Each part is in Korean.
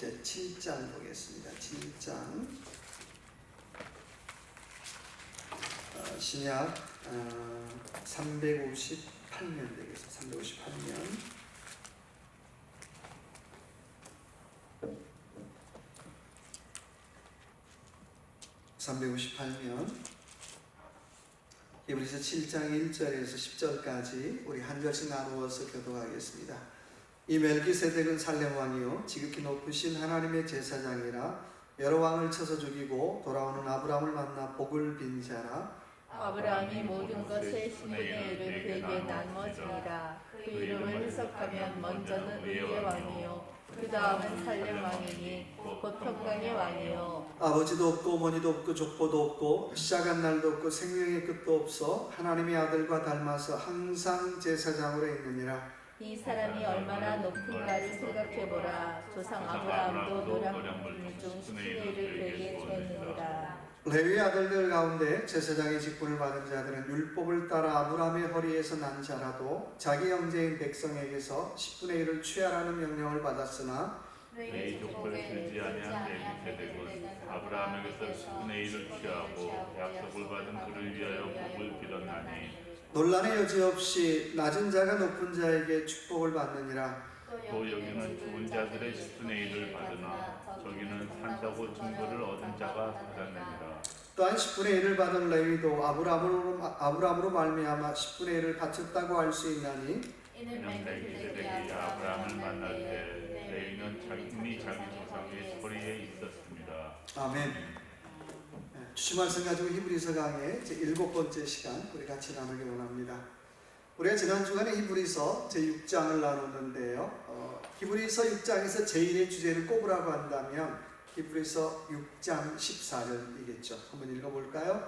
제 7장 보겠습니다. 7장 어, 신약 어, 358면 되겠습니다. 358면 358면 히브리서 7장 1절에서 10절까지 우리 한 절씩 나누어서 교독하겠습니다. 이 멜기세덱은 살렘 왕이요. 지극히 높으신 하나님의 제사장이라 여러 왕을 쳐서 죽이고 돌아오는 아브라함을 만나 복을 빈 자라. 아브라함이 모든 것의 신분의 일을 그에게 나누어지니라. 그 이름을 해석하면 먼저는 의의 왕이요. 그 다음은 살렘 왕이니 곧 평강의 왕이요. 아버지도 없고 어머니도 없고 족보도 없고 시작한 날도 없고 생명의 끝도 없어 하나님의 아들과 닮아서 항상 제사장으로 있느니라 이 사람이 얼마나 높은가를 생각해보라. 조상 아브라함도 노량물 중 신의 일을 그에게 주었느니라. 레위 아들들 가운데 제사장의 직분을 받은 자들은 율법을 따라 아브라함의 허리에서 난 자라도 자기 형제인 백성에게서 10분의 1을 취하라는 명령을 받았으나 내 족보를 들지 아니한 멜기세덱은 아브라함에게서 10분의 1을 취하고 약속을 받은 그를 위하여 복을 빌었나니 논란의 여지 없이 낮은 자가 높은 자에게 축복을 받느니라. 또 여기는 죽은 자들의 10분의 1을 받으나 저기는 산다고 증거를 얻은 자가 받았느니라. 또한 10분의 1을 받은 레위도 아브라함으로, 아브라함으로 말미암아 10분의 1을 바쳤다고 할수 있나니? 이는 멜기세덱이 아브라함을 만날 때 레위는 자기 이미 자기 조상의 소리에 있었습니다. 아멘. 네, 주신 말씀 가지고 히브리서 강의 제 일곱 번째 시간 우리 같이 나누기 원합니다. 우리가 지난 주간에 히브리서 제 6장을 나눴는데요. 어, 히브리서 6장에서 제1의 주제를 꼽으라고 한다면 히브리서 6장 14절이겠죠. 한번 읽어볼까요?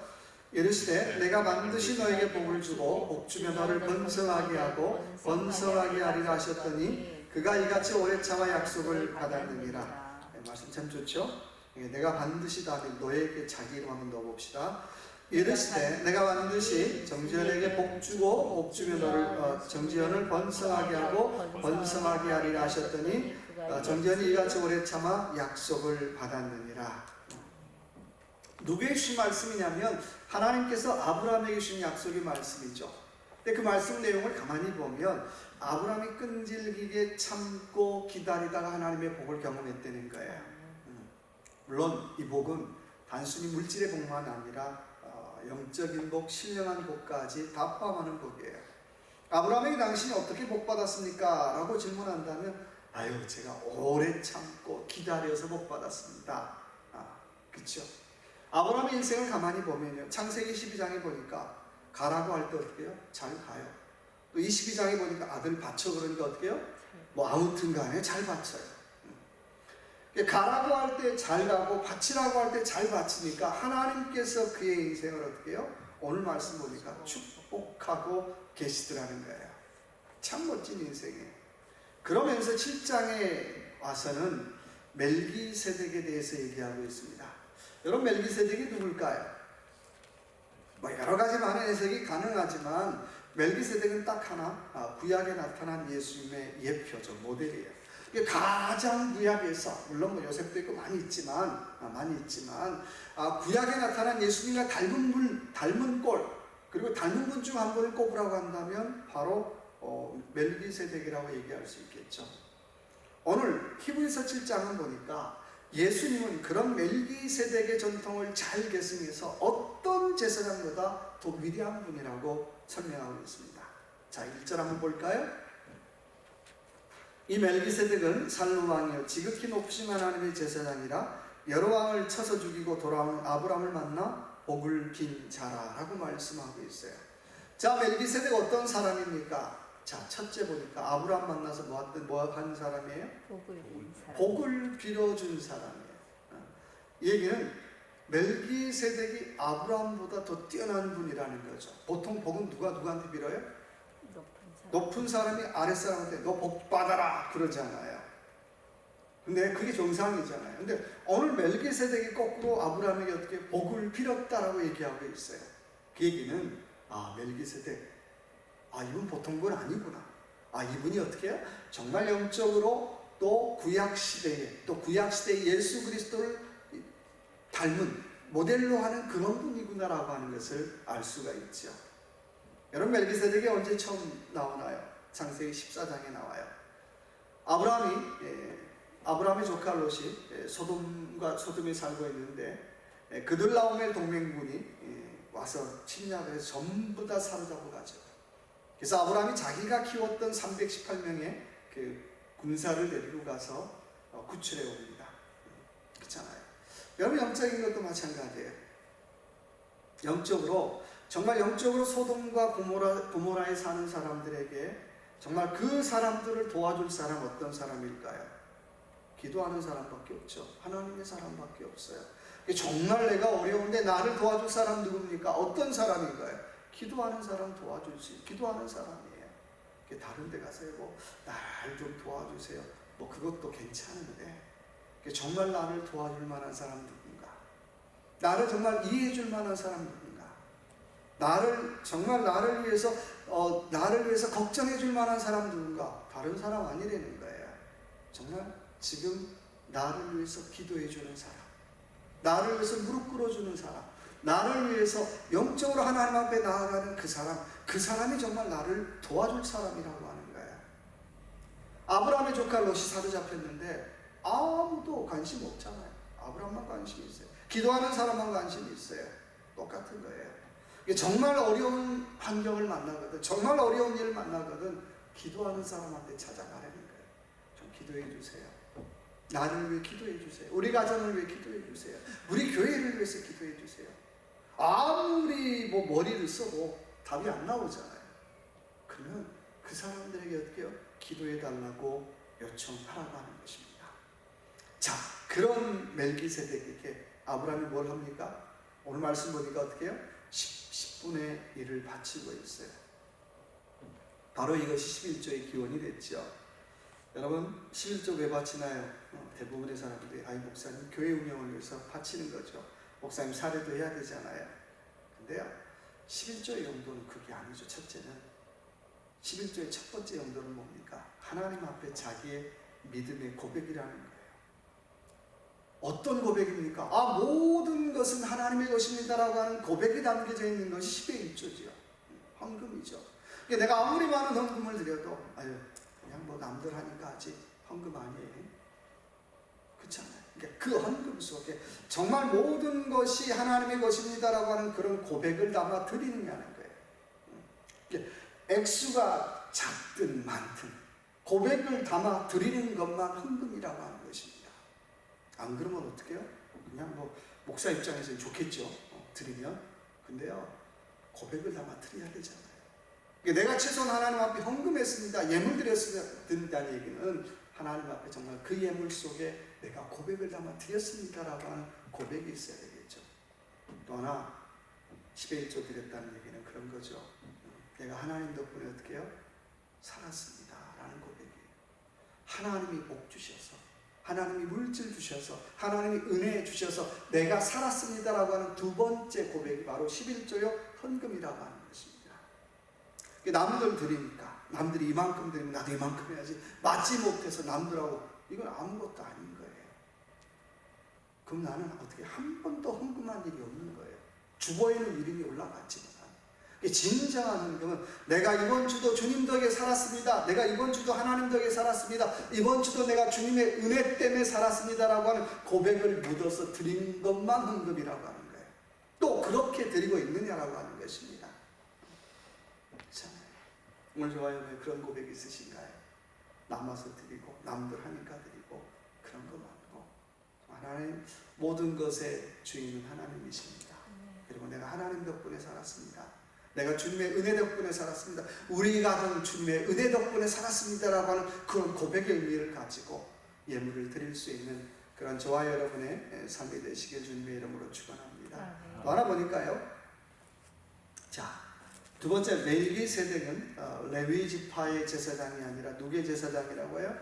이르시되 내가 반드시 너에게 복을 주고 복 주며 너를 번성하게 하고 번성하게 하리라 하셨더니 그가 이같이 오래 참아 약속을 받았느니라. 네, 말씀 참 좋죠? 예, 내가 반드시 다 너에게 자기 이름 한번 넣어봅시다. 이르시되 내가 반드시 정지현에게 복 주고 복 주며 너를 어, 정지현을 번성하게 하고 번성하게 하리라 하셨더니 어, 정지현이 이같이 오래 참아 약속을 받았느니라. 누구의 주신 말씀이냐면 하나님께서 아브라함에게 주신 약속의 말씀이죠. 근데 그 말씀 내용을 가만히 보면 아브라함이 끈질기게 참고 기다리다가 하나님의 복을 경험했다는 거예요. 음. 물론 이 복은 단순히 물질의 복만 아니라 어, 영적인 복, 신령한 복까지 다 포함하는 복이에요. 아브라함에게 당신이 어떻게 복 받았습니까? 라고 질문한다면 아유 제가 오래 참고 기다려서 복 받았습니다. 아, 그렇죠. 아브라함의 인생을 가만히 보면요. 창세기 12장에 보니까 가라고 할 때 어떻게 해요? 잘 가요. 또 22장에 보니까 아들 바쳐 그러니까 어떻게 해요? 뭐 아무튼 간에 잘 바쳐요. 음. 가라고 할 때 잘 가고 바치라고 할 때 잘 바치니까 하나님께서 그의 인생을 어떻게 해요? 오늘 말씀 보니까 축복하고 계시더라는 거예요. 참 멋진 인생이에요. 그러면서 7장에 와서는 멜기세덱에 대해서 얘기하고 있습니다. 여러분 멜기세덱이 누굴까요? 뭐 여러 가지 많은 해석이 가능하지만 멜기세덱은 딱 하나 아, 구약에 나타난 예수님의 예표죠 모델이에요. 가장 구약에서 물론 뭐 요셉도 있고 많이 있지만 아, 많이 있지만 아, 구약에 나타난 예수님과 닮은 분 닮은 꼴 그리고 닮은 분 중 한 분을 꼽으라고 한다면 바로 어, 멜기세덱이라고 얘기할 수 있겠죠. 오늘 히브리서 7장은 보니까 예수님은 그런 멜기세덱의 전통을 잘 계승해서 어떤 제사장보다 더 위대한 분이라고 설명하고 있습니다. 자, 1절 한번 볼까요? 이 멜기세덱은 살로 왕이요 지극히 높으신 하나님의 제사장이라 여러 왕을 쳐서 죽이고 돌아오는 아브라함을 만나 복을 빈 자라라고 말씀하고 있어요. 자, 멜기세덱 어떤 사람입니까? 자, 첫째 보니까 아브라함 만나서 뭐 한, 뭐 한 사람이에요? 복을 빈 사람 복을 빌어준 사람이에요. 어. 이 얘기는 멜기세덱이 아브라함보다 더 뛰어난 분이라는 거죠. 보통 복은 누가 누구한테 빌어요? 높은 사람 높은 사람이 아랫사람한테 너 복 받아라 그러잖아요. 근데 그게 정상이잖아요. 근데 오늘 멜기세덱이 거꾸로 아브라함에게 어떻게 복을 빌었다라고 얘기하고 있어요. 그 얘기는 아 멜기세덱 아 이분 보통 분 아니구나. 아 이분이 어떻게 해요? 정말 영적으로 또 구약 시대에 또 구약 시대의 예수 그리스도를 닮은 모델로 하는 그런 분이구나라고 하는 것을 알 수가 있죠. 여러분 멜기세덱이 언제 처음 나오나요? 창세기 14장에 나와요. 아브라함이 예, 아브라함의 조카 롯이 예, 소돔과 소돔에 살고 있는데 예, 그들 나움의 동맹군이 예, 와서 침략을 해서 전부 다 사로잡고 가죠. 그래서 아브라함이 자기가 키웠던 318명의 그 군사를 데리고 가서 어, 구출해 옵니다. 그렇잖아요. 여러분 영적인 것도 마찬가지예요. 영적으로 정말 영적으로 소돔과 고모라, 고모라에 사는 사람들에게 정말 그 사람들을 도와줄 사람 어떤 사람일까요? 기도하는 사람밖에 없죠. 하나님의 사람밖에 없어요. 정말 내가 어려운데 나를 도와줄 사람 누굽니까? 어떤 사람인가요? 기도하는 사람 도와줄 수, 기도하는 사람이에요. 다른 데 가서 뭐 날 좀 도와주세요. 뭐 그것도 괜찮은데 정말 나를 도와줄 만한 사람 누군가? 나를 정말 이해해 줄 만한 사람 누군가? 나를 정말 나를 위해서 어, 나를 위해서 걱정해 줄 만한 사람 누군가? 다른 사람 아니라는 거예요. 정말 지금 나를 위해서 기도해 주는 사람, 나를 위해서 무릎 꿇어 주는 사람, 나를 위해서 영적으로 하나님 앞에 나아가는 그 사람, 그 사람이 정말 나를 도와줄 사람이라고 하는 거예요. 아브라함의 조카 롯이 사로잡혔는데 아무도 관심 없잖아요. 아브라함만 관심이 있어요. 기도하는 사람만 관심이 있어요. 똑같은 거예요. 정말 어려운 환경을 만나거든, 정말 어려운 일을 만나거든, 기도하는 사람한테 찾아가라는 거예요. 좀 기도해 주세요. 나를 위해 기도해 주세요. 우리 가정을 위해 기도해 주세요. 우리 교회를 위해서 기도해 주세요. 아무리 뭐 머리를 써도 답이 안 나오잖아요. 그러면 그 사람들에게 어떻게 요 기도해 달라고 요청하라고 하는 것입니다. 자, 그런 멜기세덱에게 아브라함이 뭘 합니까? 오늘 말씀 보니까 어떻게 해요? 10, 분의 1을 바치고 있어요. 바로 이것이 11조의 기원이 됐죠. 여러분, 11조 왜 바치나요? 어, 대부분의 사람들이, 아이, 목사님, 교회 운영을 위해서 바치는 거죠. 목사님 사례도 해야 되잖아요. 근데요, 11조의 용도는 그게 아니죠. 첫째는 11조의 첫 번째 용도는 뭡니까? 하나님 앞에 자기의 믿음의 고백이라는 거예요. 어떤 고백입니까? 아, 모든 것은 하나님의 것입니다라고 하는 고백이 담겨져 있는 것이 10의 1조지요. 헌금이죠. 그러니까 내가 아무리 많은 헌금을 드려도, 아유, 그냥 뭐 남들 하니까 하지, 헌금 아니에요. 그렇잖아요. 그러니까 그 헌금 속에 정말 모든 것이 하나님의 것입니다라고 하는 그런 고백을 담아 드리느냐는 거예요. 그러니까 액수가 작든 많든 고백을 담아 드리는 것만 헌금이라고 하는 것입니다. 안 그러면 어떻게 해요? 그냥 뭐 목사 입장에서는 좋겠죠. 어, 드리면. 근데요, 고백을 담아 드려야 되잖아요. 그러니까 내가 최소한 하나님 앞에 헌금했습니다. 예물 드렸다는 얘기는 하나님 앞에 정말 그 예물 속에 내가 고백을 담아 드렸습니다라고 하는 고백이 있어야 되겠죠. 또 하나 10의 1조 드렸다는 얘기는 그런 거죠. 내가 하나님 덕분에 어떻게 해요? 살았습니다 라는 고백이에요. 하나님이 복 주셔서 하나님이 물질 주셔서 하나님이 은혜 주셔서 내가 살았습니다라고 하는 두 번째 고백이 바로 11조요 헌금이라고 하는 것입니다. 남들 드리니까 남들이 이만큼 드리면 나도 이만큼 해야지 맞지 못해서 남들하고 이건 아무것도 아닌 거예요. 그럼 나는 어떻게 한 번도 헌금한 일이 없는 거예요. 주보에는 이름이 올라갔지만 진정한 헌금은 내가 이번 주도 주님 덕에 살았습니다. 내가 이번 주도 하나님 덕에 살았습니다. 이번 주도 내가 주님의 은혜 때문에 살았습니다라고 하는 고백을 묻어서 드린 것만 헌금이라고 하는 거예요. 또 그렇게 드리고 있느냐라고 하는 것입니다. 그렇잖아요. 오늘 좋아요 그런 고백이 있으신가요? 남아서 드리고 남들 하니까 드리고 그런 거 말고 하나님 모든 것의 주인은 하나님이십니다. 그리고 내가 하나님 덕분에 살았습니다. 내가 주님의 은혜 덕분에 살았습니다. 우리 가정 주님의 은혜 덕분에 살았습니다라고 하는 그런 고백의 의미를 가지고 예물을 드릴 수 있는 그런 저와 여러분의 삶이 되시길 주님의 이름으로 축원합니다. 또 하나 보니까요. 자, 두 번째 레위 세대는 어, 레위 지파의 제사장이 아니라 누구의 제사장이라고 해요?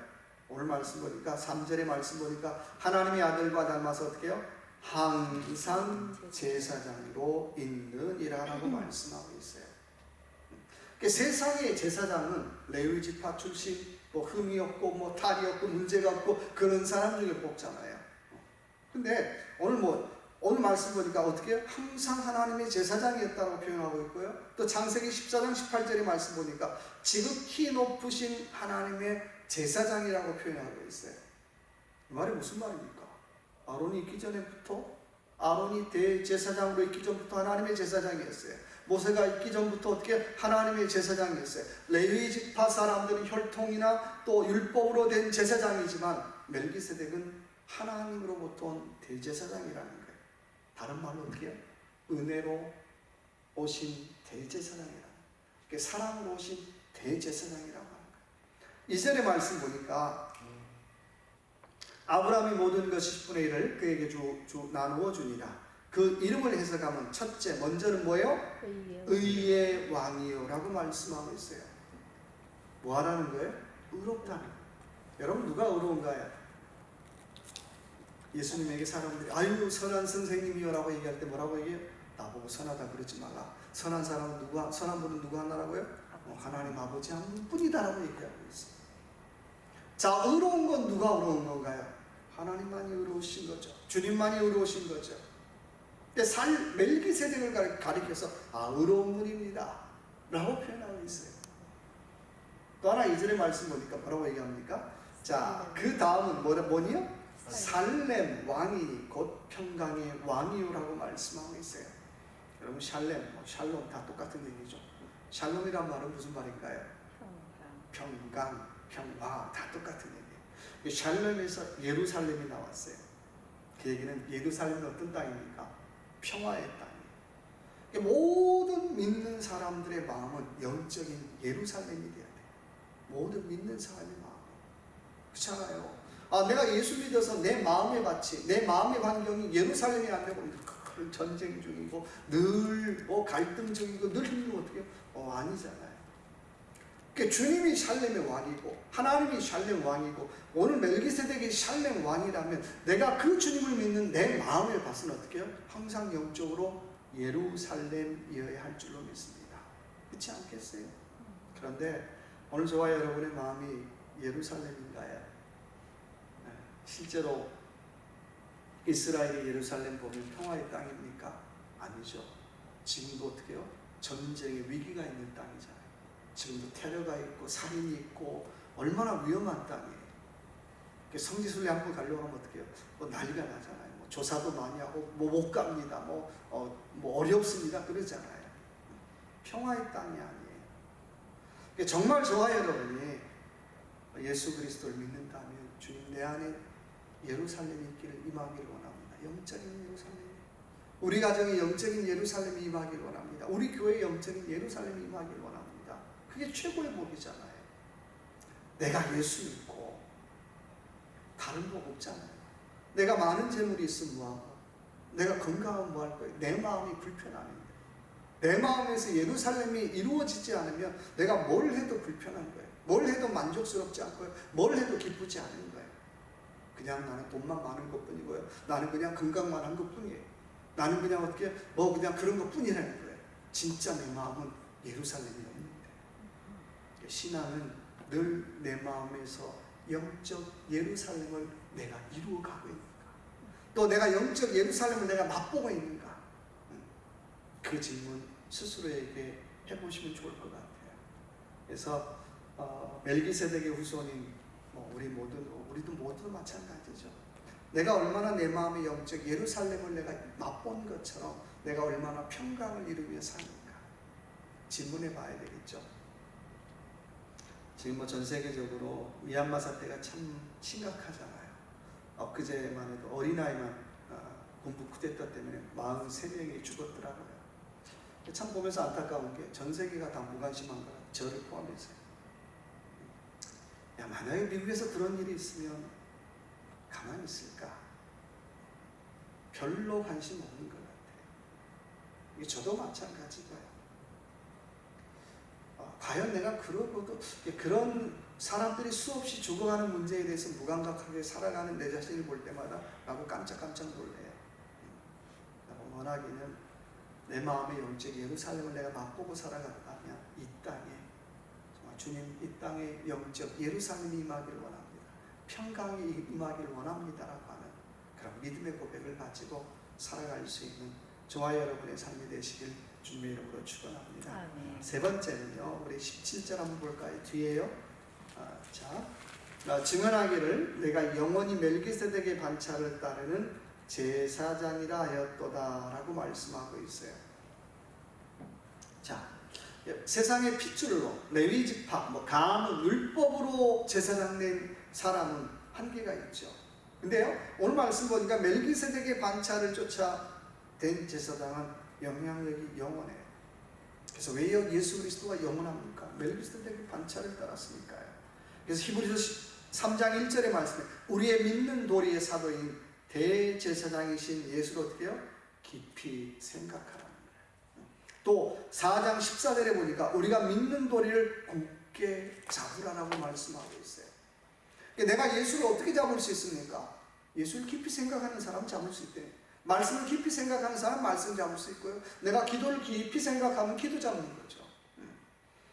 오늘 말씀 보니까 3절의 말씀 보니까 하나님의 아들과 닮아서 어떻게 해요? 항상 제사장으로 있느니라라고 말씀하고 있어요. 그러니까 세상의 제사장은 레위 지파 출신 뭐 흠이 없고 뭐 탈이 없고 문제가 없고 그런 사람 중에 뽑잖아요. 근데 오늘 뭐 오늘 말씀 보니까 어떻게 항상 하나님의 제사장이었다고 표현하고 있고요. 또 창세기 14장 18절의 말씀 보니까 지극히 높으신 하나님의 제사장이라고 표현하고 있어요. 이 말이 무슨 말입니까? 아론이 있기 전에부터 아론이 대제사장으로 있기 전부터 하나님의 제사장이었어요. 모세가 있기 전부터 어떻게 하나님의 제사장이었어요. 레위 지파 사람들은 혈통이나 또 율법으로 된 제사장이지만 멜기세덱은 하나님으로부터 온 대제사장이라는 거예요. 다른 말로 어떻게 해요? 은혜로 오신 대제사장이라는 거예요. 사랑으로 오신 대제사장이라고 하는 거예요. 이전의 말씀 보니까 아브라함이 모든 것이 10분의 1을 그에게 주, 주 나누어 주니라. 그 이름을 해석하면 첫째 먼저는 뭐예요? 의의 의의 왕이요 라고 말씀하고 있어요. 뭐 하라는 거예요? 의롭다는. 여러분 누가 의로운가요? 예수님에게 사람들이 아유 선한 선생님이요 라고 얘기할 때 뭐라고 얘기해요? 나보고 선하다 그러지 말라. 선한 사람은 누가 선한 분은 누구 하나라고요? 어, 하나님 아버지 한 분뿐이다라고 얘기하고 있어요. 자 의로운 건 누가 의로운 건가요? 하나님만이 의로우신 거죠. 주님만이 의로우신 거죠. 살 멜기세덱을 가리- 가리켜서 아 의로운 분입니다. 라고 표현하고 있어요. 또 하나 이전의 말씀 보니까 뭐라고 얘기합니까? 자, 그 다음은 뭐라 뭐니요? 살렘 왕이 곧 평강의 왕이요라고 말씀하고 있어요. 여러분 샬렘, 뭐 샬롬 다 똑같은 얘기죠. 샬롬이란 말은 무슨 말인가요? 평강 평강, 평화 다 똑같은. 이 샬롬에서 예루살렘이 나왔어요. 그 얘기는 예루살렘은 어떤 땅입니까? 평화의. 이 모든 믿는 사람들의 마음은 영적인 예루살렘이 돼야 돼요. 모든 믿는 사람의 마음. 그렇잖아요. 아, 내가 예수 믿어서 내 마음의 밭이, 내 마음의 환경이 예루살렘이 안 되고 늘 전쟁 중이고 늘 뭐 갈등 중이고 늘 힘들고 어떻게? 어 아니잖아요. 그러니까 주님이 샬렘의 왕이고 하나님이 샬렘 왕이고 오늘 멜기세덱이 샬렘 왕이라면 내가 그 주님을 믿는 내 마음의 밭은 어떻게 해요? 항상 영적으로 예루살렘이어야 할 줄로 믿습니다. 그렇지 않겠어요? 그런데 오늘 저와 여러분의 마음이 예루살렘인가요? 네, 실제로 이스라엘의 예루살렘 보면 평화의 땅입니까? 아니죠. 지금도 어떻게 해요? 전쟁의 위기가 있는 땅이잖아요. 지금도 테러가 있고 살인이 있고 얼마나 위험한 땅이에요. 성지순례 한번 가려고 하면 어떻게 해요? 뭐 난리가 나잖아요. 뭐 조사도 많이 하고 뭐 못 갑니다. 뭐, 어, 뭐 어렵습니다. 그러잖아요. 평화의 땅이 아니에요. 그러니까 정말 저와 여러분이 예수 그리스도를 믿는다면 주님 내 안에 예루살렘이 있기를 임하기를 원합니다. 영적인 예루살렘. 우리 가정에 영적인 예루살렘이 임하기를 원합니다. 우리 교회에 영적인 예루살렘이 임하기를 원합니다. 그게 최고의 복이잖아요. 내가 예수 믿고 다른 복 없잖아요. 내가 많은 재물이 있으면 뭐하고 내가 건강하면 뭐할 거예요. 내 마음이 불편하는데 내 마음에서 예루살렘이 이루어지지 않으면 내가 뭘 해도 불편한 거예요. 뭘 해도 만족스럽지 않고요. 뭘 해도 기쁘지 않은 거예요. 그냥 나는 돈만 많은 것 뿐이고요. 나는 그냥 건강만 한 것 뿐이에요. 나는 그냥 어떻게 뭐 그냥 그런 것 뿐이라는 거예요. 진짜 내 마음은 예루살렘이 없는데 신앙은 늘 내 마음에서 영적 예루살렘을 내가 이루어가고 있는가? 또 내가 영적 예루살렘을 내가 맛보고 있는가? 음, 그 질문 스스로에게 해보시면 좋을 것 같아요. 그래서 어, 멜기세덱의 후손인 뭐 우리 모두 우리도 모두 마찬가지죠. 내가 얼마나 내 마음의 영적 예루살렘을 내가 맛본 것처럼 내가 얼마나 평강을 이루며 사는가 질문해 봐야 되겠죠. 지금 뭐 전 세계적으로 미얀마 사태가 참 심각하잖아요. 엊그제만 해도 어린아이만 어, 군부 쿠데타 때문에 43명이 죽었더라고요. 참 보면서 안타까운 게 전 세계가 다 무관심한 거라 저를 포함해서요. 야 만약에 미국에서 그런 일이 있으면 가만히 있을까? 별로 관심 없는 것 같아요. 저도 마찬가지고요. 어, 과연 내가 그러고도 그런 사람들이 수없이 죽어가는 문제에 대해서 무감각하게 살아가는 내 자신을 볼 때마다 나도 깜짝깜짝 놀래요. 원하기는 내 마음의 영적 예루살렘을 내가 맛보고 살아간다면 이 땅에 정말 주님 이 땅에 영적 예루살렘이 임하기를 원합니다. 평강이 임하기를 원합니다라고 하는 그런 믿음의 고백을 가지고 살아갈 수 있는 저와 여러분의 삶이 되시길 주님의 이름으로 축원합니다. 아멘. 세 번째는요. 우리 17절 한번 볼까요? 뒤에요. 아, 자, 아, 증언하기를 내가 영원히 멜기세덱의 반차를 따르는 제사장이라 하였도다라고 말씀하고 있어요. 자, 세상의 핏줄로 레위 지파, 뭐 가문, 율법으로 제사장 낸 사람은 한계가 있죠. 근데요, 오늘 말씀 보니까 멜기세덱의 반차를 쫓아 된 제사장은 영향력이 영원해요. 그래서 왜 예수 그리스도가 영원합니까? 멜기세덱의 반차를 따랐으니까요. 그래서 히브리서 3장 1절의 말씀에 우리의 믿는 도리의 사도인 대제사장이신 예수를 어떻게? 깊이 생각하라는 거예요. 또 4장 14절에 보니까 우리가 믿는 도리를 굳게 잡으라라고 말씀하고 있어요. 그러니까 내가 예수를 어떻게 잡을 수 있습니까? 예수를 깊이 생각하는 사람 잡을 수 있대. 말씀을 깊이 생각하는 사람 말씀 잡을 수 있고요. 내가 기도를 깊이 생각하면 기도 잡는 거죠. 음.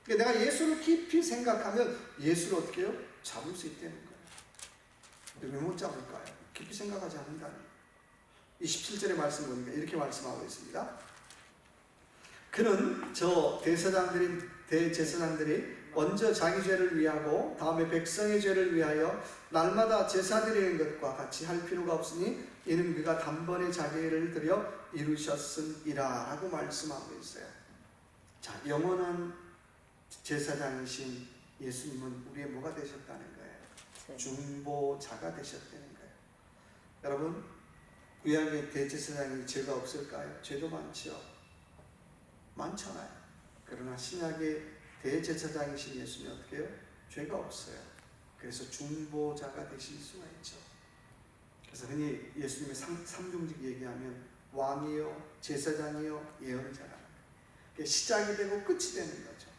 그러니까 내가 예수를 깊이 생각하면 예수를 어떻게 해요? 잡을 수 있다는 거예요. 왜 못 잡을까요? 깊이 생각하지 않는다니. 이 17절의 말씀 보니까 이렇게 말씀하고 있습니다. 그는 저 대제사장들이 대제사장들이 먼저 자기 죄를 위하고 다음에 백성의 죄를 위하여 날마다 제사 드리는 것과 같이 할 필요가 없으니 이는 그가 단번에 자기 일을 들여 이루셨음이라라고 말씀하고 있어요. 자, 영원한 제사장이신 예수님은 우리의 뭐가 되셨다는 거예요? 중보자가 되셨다는 거예요. 여러분, 구약의 대제사장이 죄가 없을까요? 죄도 많죠. 많잖아요. 그러나 신약의 대제사장이신 예수님 어떻게 해요? 죄가 없어요. 그래서 중보자가 되실 수가 있죠. 그래서 흔히 예수님의 삼, 삼중직 얘기하면 왕이요, 제사장이요, 예언자라. 시작이 되고 끝이 되는 거죠.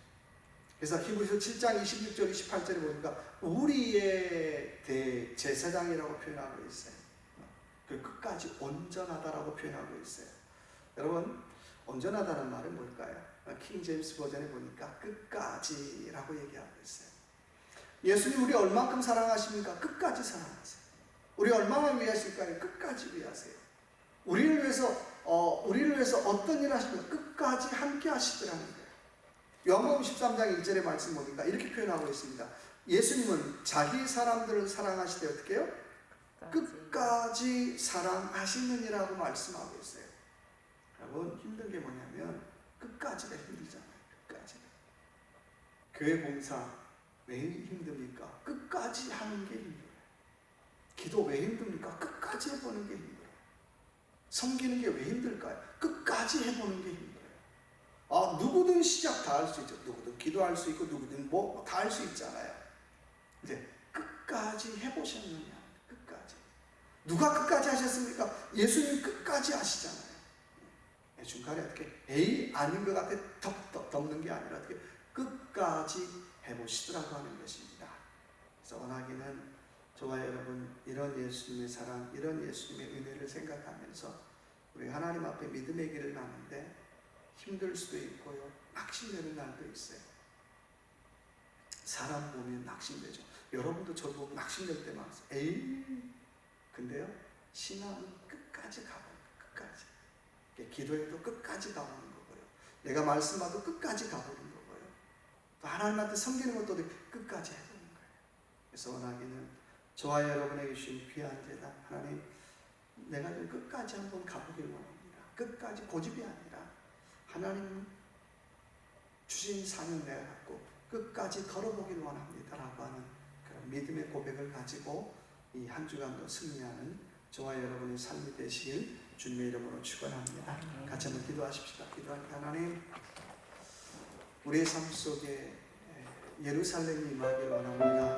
그래서 히브리서 7장 26절, 28절에 보니까 우리의 대제사장이라고 표현하고 있어요. 그 끝까지 온전하다라고 표현하고 있어요. 여러분, 온전하다는 말은 뭘까요? 킹 제임스 버전에 보니까 끝까지라고 얘기하고 있어요. 예수님 우리 얼만큼 사랑하십니까? 끝까지 사랑하세요. 우리 얼마나 위하실까요? 끝까지 위하세요. 우리를 위해서 어, 우리를 위해서 어떤 일을 하십니까? 끝까지 함께 하시더라는 거예요. 요한복음 13장 1절의 말씀 보니까 이렇게 표현하고 있습니다. 예수님은 자기 사람들을 사랑하시되 어떻게 해요? 끝까지 사랑하시느니라고 말씀하고 있어요. 여러분 힘든 게 뭐냐면 끝까지가 힘들잖아요. 끝까지. 교회 봉사 왜 힘듭니까? 끝까지 하는 게 힘들어요. 기도 왜 힘듭니까? 끝까지 해보는 게 힘들어요. 섬기는 게 왜 힘들까요? 끝까지 해보는 게 힘들어요. 아 누구든 시작 다 할 수 있죠. 누구든 기도할 수 있고 누구든 뭐 다 할 수 있잖아요. 이제 끝까지 해보셨느냐? 끝까지. 누가 끝까지 하셨습니까? 예수님 끝까지 하시잖아요. 예, 중간에 어떻게 에이 아닌 것 같아 덮, 덮 는 게 아니라 어떻게 끝까지 해보시더라고 하는 것입니다. 그래서 원하기는 저와 여러분 이런 예수님의 사랑, 이런 예수님의 은혜를 생각하면서 우리 하나님 앞에 믿음의 길을 가는데 힘들 수도 있고요. 낙심되는 날도 있어요. 사람 보면 낙심되죠. 여러분도 저도 낙심될 때 많았어요. 에이 근데요 신앙은 끝까지. 끝까지. 기도해도 끝까지 가보는 거고요. 내가 말씀하도 끝까지 가보는 거고요. 또 하나님한테 섬기는 것도 끝까지 해보는 거예요. 그래서 원하기는 저와 여러분에게 주신 귀한 재단 하나님 내가 좀 끝까지 한번 가보길 원합니다. 끝까지 고집이 아니라 하나님 주신 사명 내가 갖고 끝까지 걸어보길 원합니다라고 하는 그런 믿음의 고백을 가지고 이 한 주간도 승리하는 저와 여러분의 삶이 되시길 주님의 이름으로 축원합니다. 같이 한번 기도하십시다. 때 하나님 우리의 삶 속에 예루살렘이 임하길 원합니다.